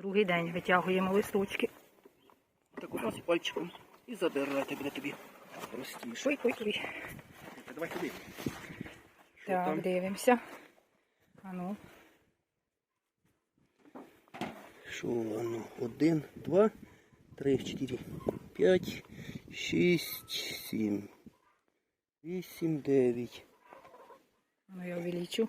Другий день витягуємо листочки. Так раз пальчиком. І задирати буде тобі простіше. Ой, ой, ой. Давай туди. Так, там? дивимося. А ну, Що воно? Один, два, три, чотири, п'ять, шість, сім, вісім, дев'ять, ну я увеличу.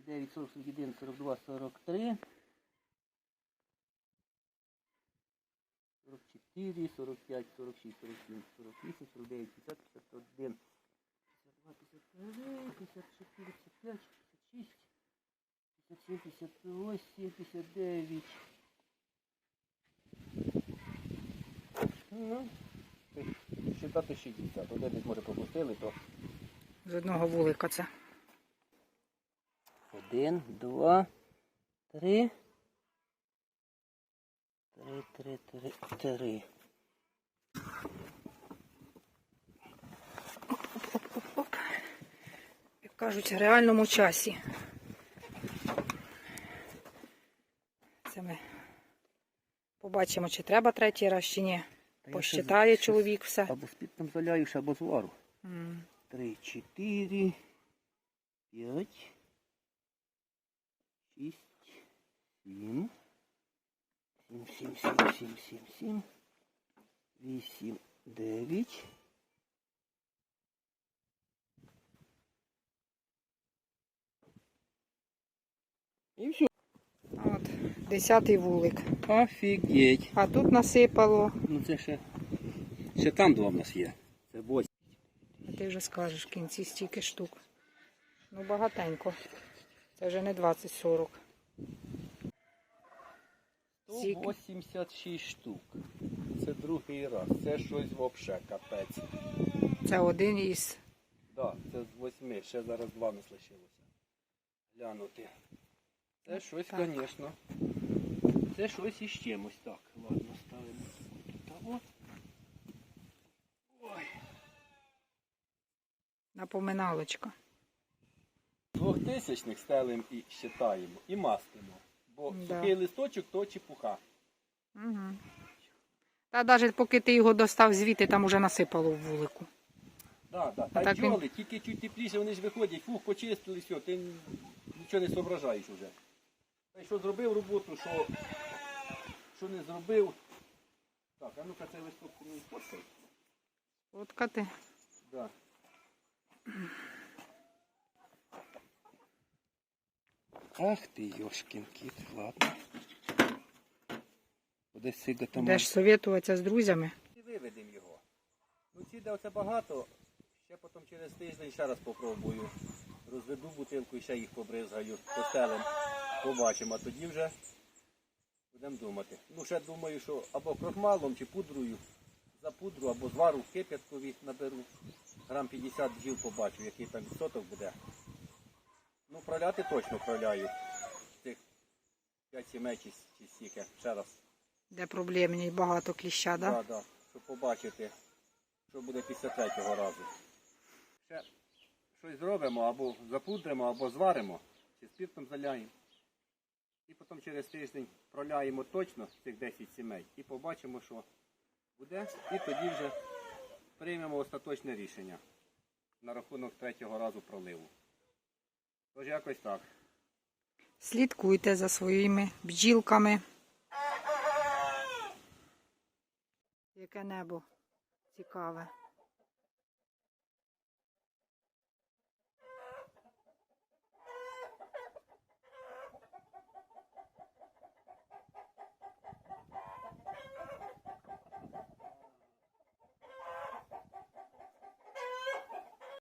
39, 40, 41, 42, 43, 44, 45, 46, 47, 48, 49, 50, 51, 52, 53, 54, 55, 56, 57, 58, 59. Ну, считати 60. Один десь може пропустили, то З одного вулика це. Один, два, три. Три, три, три, три. Як кажуть, в реальному часі. Це ми побачимо, чи треба третій раз, чи ні. Посчитає чоловік все. Або спітом заляюш, або звару. Три, чотири, п'ять, шість, сім, сім, сім, сім, сім, сім, сім, вісім, дев'ять. І все. От, десятий вулик. Офігеть. А тут насипало, Ну це ще. Ще там два в нас є. Це бось. а ти вже скажеш в кінці стільки штук. Ну, багатенько. Це вже не 20-40. 186 штук. Це другий раз. Це щось взагалі капець. Це один із. Да, це з восьми. Ще зараз два не лишилося. Глянути. Це щось, звісно. Це щось із чимось. Так, ладно, ставимо того. Ой. Напоминалочка. Двохтисячних стелимо і щитаємо, і мастимо. Бо Да. сухий листочок то чепуха. Угу. Та навіть поки ти його достав звідти, там уже насипало в вулику. Да, да. Та так він- тільки чуть тепліше вони ж виходять, фух, почистили, все, ти нічого не зображаєш уже. Та що зробив роботу, що, що не зробив. Так, а ну-ка цей листок мені сфоткай. Фоткати. Да. Ах ти, Йошкін кіт, ладно. Куди сига там. Будеш совєтуватися з друзями. І виведемо його. Ну ці де оце багато, ще потім через тиждень ще раз попробую. Розведу бутилку і ще їх побризгаю, постелем, побачимо, а тоді вже будемо думати. Ну ще думаю, що або крохмалом чи пудрою за пудру, або звару в кип'яткові наберу. Грам 50 бджіл побачу, який там відсоток буде. Ну, проляти точно проляю. Цих 5 сімей чи, чи стільки. Ще раз. Де проблемні, багато кліща, да? Так, так, щоб побачити, що буде після третього разу. Ще щось зробимо, або запудримо, або зваримо, чи спіртом заляємо. І потім через тиждень проляємо точно цих 10 сімей і побачимо, що буде. І тоді вже приймемо остаточне рішення на рахунок третього разу проливу. Тож якось так. Слідкуйте за своїми бджілками. Яке небо цікаве.